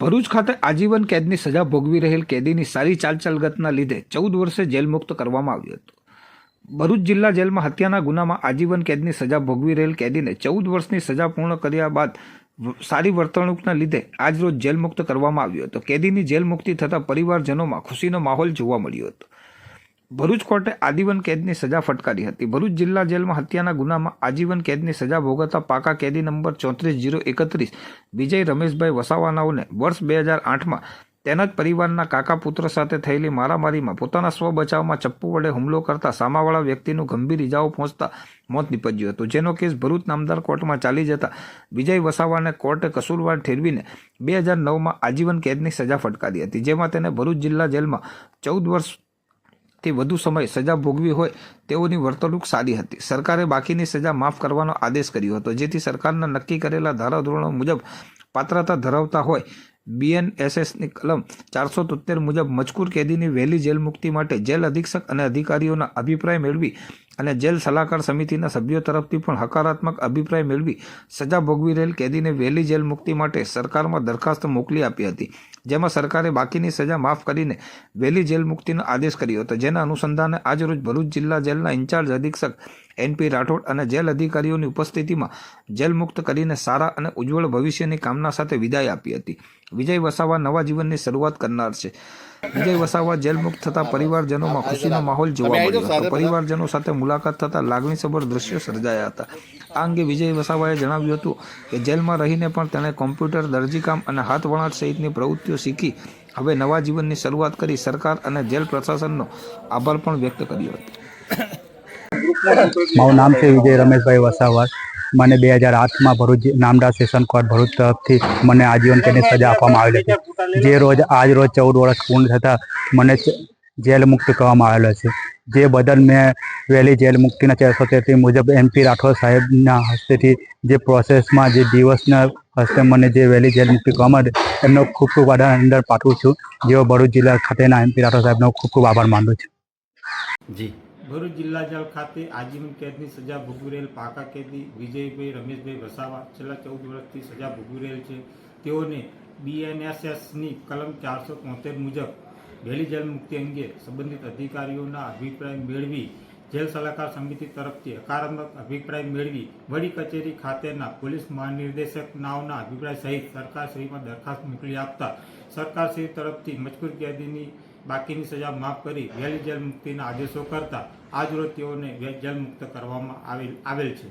ભરૂચ ખાતે આજીવન કેદની સજા ભોગવી રહેલ કેદીની સારી ચાલચલગતના લીધે ચૌદ વર્ષે જેલમુક્ત કરવામાં આવ્યો હતો. ભરૂચ જિલ્લા જેલમાં હત્યાના ગુનામાં આજીવન કેદની સજા ભોગવી રહેલ કેદીને ચૌદ વર્ષની સજા પૂર્ણ કર્યા બાદ સારી વર્તણૂકના લીધે આજરોજ જેલમુક્ત કરવામાં આવ્યો હતો. કેદીની જેલ મુક્તિ થતાં પરિવારજનોમાં ખુશીનો માહોલ જોવા મળ્યો હતો. ભરૂચ કોર્ટે આજીવન કેદની સજા ફટકારી હતી. ભરૂચ જિલ્લા જેલમાં હત્યાના ગુનામાં આજીવન કેદની સજા ભોગવતા પાકા કેદી નંબર ચોત્રીસ જીરો એકત્રીસ વિજય રમેશભાઈ વસાવાનાઓને વર્ષ બે હજાર આઠમાં તેના જ પરિવારના કાકા પુત્ર સાથે થયેલી મારામારીમાં પોતાના સ્વ બચાવમાં ચપ્પુ વડે હુમલો કરતા સામાવાળા વ્યક્તિનું ગંભીર ઇજાઓ પહોંચતા મોત નીપજ્યું હતું. જેનો કેસ ભરૂચ નામદાર કોર્ટમાં ચાલી જતા વિજય વસાવાને કોર્ટે કસૂરવાર ઠેરવીને બે હજાર નવમાં આજીવન કેદની સજા ફટકારી હતી. જેમાં તેને ભરૂચ જિલ્લા જેલમાં ચૌદ વર્ષ થી વધુ સમય સજા ભોગવી હોય તેઓની વર્તણૂક સારી હતી. સરકારે બાકીની સજા માફ કરવાનો આદેશ કર્યો હતો, જેથી સરકારના નક્કી કરેલા ધારાધોરણો મુજબ પાત્રતા ધરાવતા હોય. બીએનએસએસની કલમ ચારસો તોતેર મુજબ મજકૂર કેદીની વહેલી જેલ મુક્તિ માટે જેલ અધિક્ષક અને અધિકારીઓના અભિપ્રાય મેળવી અને જેલ સલાહકાર સમિતિના સભ્યો તરફથી પણ હકારાત્મક અભિપ્રાય મેળવી સજા ભોગવી રહેલ કેદીને વહેલી જેલ મુક્તિ માટે સરકારમાં દરખાસ્ત મોકલી આપી હતી. જેમાં સરકારે બાકીની સજા માફ કરીને વહેલી જેલ મુક્તિનો આદેશ કર્યો હતો. જેના અનુસંધાને આજરોજ ભરૂચ જિલ્લા જેલના ઇન્ચાર્જ અધિક્ષક એનપી રાઠોડ અને જેલ અધિકારીઓની ઉપસ્થિતિમાં જેલ મુક્ત કરીને સારા અને ઉજ્જવળ ભવિષ્યની કામના સાથે વિદાય આપી હતી. વિજય વસાવા નવા જીવનની શરૂઆત કરનાર છે. વિજય વસાવા જેલ મુક્ત થતા પરિવારજનોમાં ખુશીનો માહોલ જોવા મળ્યો. હતો પરિવારજનો સાથે મુલાકાત થતા લાગણીસભર દ્રશ્યો સર્જાયા હતા. આ અંગે વિજય વસાવાએ જણાવ્યું હતું કે જેલમાં રહીને પણ તેણે કોમ્પ્યુટર દરજીકામ અને હાથ વણાટ સહિતની પ્રવૃત્તિઓ શીખી હવે નવા જીવનની શરૂઆત કરી સરકાર અને જેલ પ્રશાસનનો આભાર પણ વ્યક્ત કર્યો હતો. મારું નામ છે વિજય રમેશભાઈ વસાવર મને બે હજાર આઠમાં ભરૂચ નામડા સેશન કોર્ટ ભરૂચ તરફથી મને આજીવન કેદની સજા આપવામાં આવેલી હતી. જે રોજ, આજ રોજ ચૌદ વર્ષ પૂર્ણ થતાં મને જેલ મુક્ત કરવામાં આવેલો છે. જે બદલ મેં વહેલી જેલ મુક્તિના ચારસો તેત્રીસ મુજબ એમપી રાઠોડ સાહેબના હસ્તેથી જે પ્રોસેસમાં જે દિવસના હસ્તે મને જે વહેલી જેલ મુક્તિ કરવામાં એમનો ખૂબ ખૂબ આધાર અંદર પાઠવું છું. જેઓ ભરૂચ જિલ્લા ખાતેના એમપી રાઠોડ સાહેબનો ખૂબ ખૂબ આભાર માનું છું. જી. ભરૂચ જિલ્લા જેલ ખાતે આજીવન કેદની સજા ભોગવી રહેલ પાકા કેદી વિજયભાઈ રમેશભાઈ વસાવા છેલ્લા ચૌદ વર્ષથી સજા ભોગવી રહેલ છે. તેઓને બીએનએસએસની કલમ ચારસો તોતેર મુજબ વહેલી જેલ મુક્તિ અંગે સંબંધિત અધિકારીઓના અભિપ્રાય મેળવી જેલ સલાહકાર સમિતિ તરફથી હકારાત્મક અભિપ્રાય મેળવી વડી કચેરી ખાતેના પોલીસ મહાનિર્દેશક નાઓના અભિપ્રાય સહિત સરકારશ્રીમાં દરખાસ્ત મોકલી આપતા સરકારશ્રી તરફથી મજકૂર કેદીની બાકીની સજા માફ કરી વહેલી જેલ મુક્તિના આદેશો કરતા આજરોજ તેઓને જેલ મુક્ત કરવામાં આવેલ આવેલ છે.